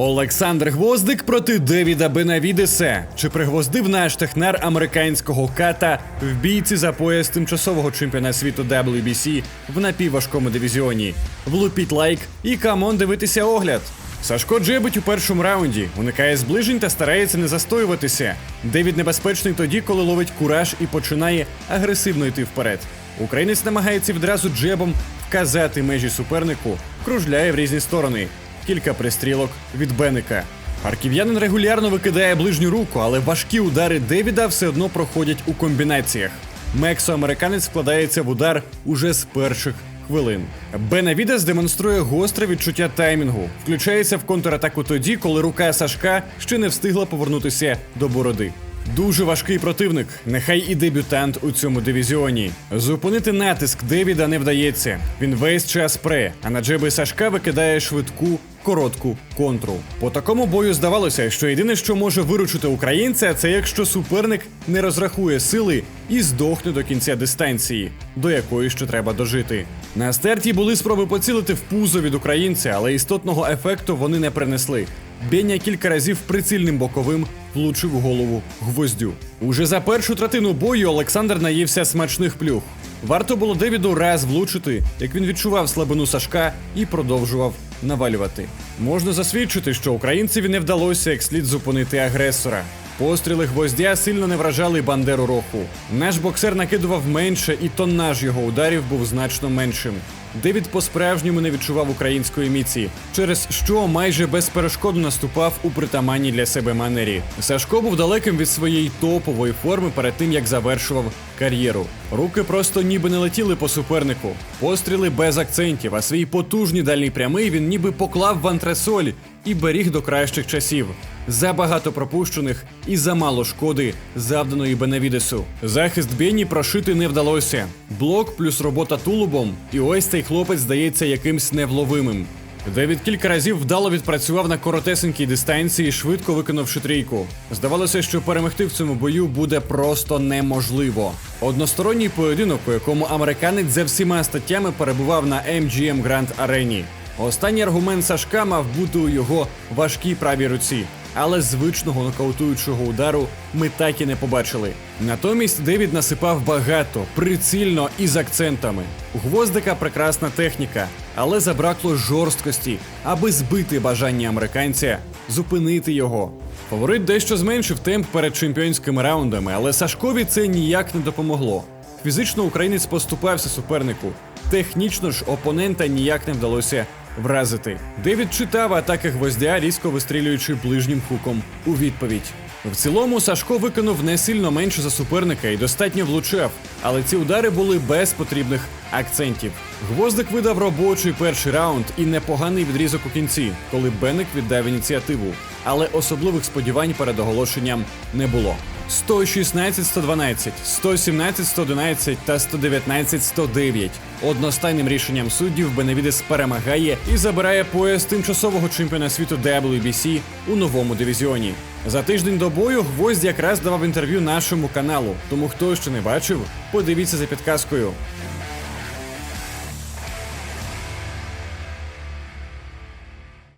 Олександр Гвоздик проти Девіда Бенавідеса. Чи пригвоздив наш технар американського ката в бійці за пояс тимчасового чемпіона світу WBC в напівважкому дивізіоні? Влупіть лайк і камон дивитися огляд. Сашко джебить у першому раунді, уникає зближень та старається не застоюватися. Девід небезпечний тоді, коли ловить кураж і починає агресивно йти вперед. Українець намагається відразу джебом вказати межі супернику, кружляє в різні сторони. Кілька пристрілок від Беника. Харків'янин регулярно викидає ближню руку, але важкі удари Девіда все одно проходять у комбінаціях. Мексо-американець вкладається в удар уже з перших хвилин. Бенавідес демонструє гостре відчуття таймінгу, включається в контратаку тоді, коли рука Сашка ще не встигла повернутися до бороди. Дуже важкий противник, нехай і дебютант у цьому дивізіоні. Зупинити натиск Девіда не вдається. Він весь час пре, а на джеби Сашка викидає швидку, коротку контру. По такому бою здавалося, що єдине, що може виручити українця, це якщо суперник не розрахує сили і здохне до кінця дистанції, до якої ще треба дожити. На старті були спроби поцілити в пузо від українця, але істотного ефекту вони не принесли. Беня кілька разів прицільним боковим влучив голову гвоздю. Уже за першу третину бою Олександр наївся смачних плюх. Варто було Девіду раз влучити, як він відчував слабину Сашка і продовжував навалювати. Можна засвідчити, що українцеві не вдалося як слід зупинити агресора. Постріли гвоздя сильно не вражали бандеру роху. Наш боксер накидував менше, і тоннаж його ударів був значно меншим. Девід по-справжньому не відчував української міці, через що майже безперешкодно наступав у притаманній для себе манері. Сашко був далеким від своєї топової форми перед тим, як завершував кар'єру. Руки просто ніби не летіли по супернику. Постріли без акцентів, а свій потужний дальній прямий він ніби поклав в антресоль і беріг до кращих часів. Забагато пропущених і замало шкоди, завданої Бенавідесу. Захист Бені прошити не вдалося. Блок плюс робота тулубом, і ось цей хлопець здається якимсь невловимим. Девід кілька разів вдало відпрацював на коротесенькій дистанції, швидко виконавши трійку. Здавалося, що перемогти в цьому бою буде просто неможливо. Односторонній поєдинок, у якому американець за всіма статтями перебував на MGM Grand Арені. Останній аргумент Сашка мав бути у його важкій правій руці, але звичного нокаутуючого удару ми так і не побачили. Натомість Девід насипав багато, прицільно і з акцентами. У гвоздика прекрасна техніка, але забракло жорсткості, аби збити бажання американця зупинити його. Фаворит дещо зменшив темп перед чемпіонськими раундами, але Сашкові це ніяк не допомогло. Фізично українець поступався супернику. Технічно ж опонента ніяк не вдалося вразити. Девід читав атаки гвоздя, різко вистрілюючи ближнім хуком у відповідь. В цілому Сашко виконав не сильно менше за суперника і достатньо влучав, але ці удари були без потрібних акцентів. Гвоздик видав робочий перший раунд і непоганий відрізок у кінці, коли Беник віддав ініціативу. Але особливих сподівань перед оголошенням не було. 116-112, 117-111 та 119-109. Одностайним рішенням суддів Беневідес перемагає і забирає пояс тимчасового чемпіона світу WBC у новому дивізіоні. За тиждень до бою гвоздь якраз давав інтерв'ю нашому каналу. Тому хто ще не бачив, подивіться за підказкою.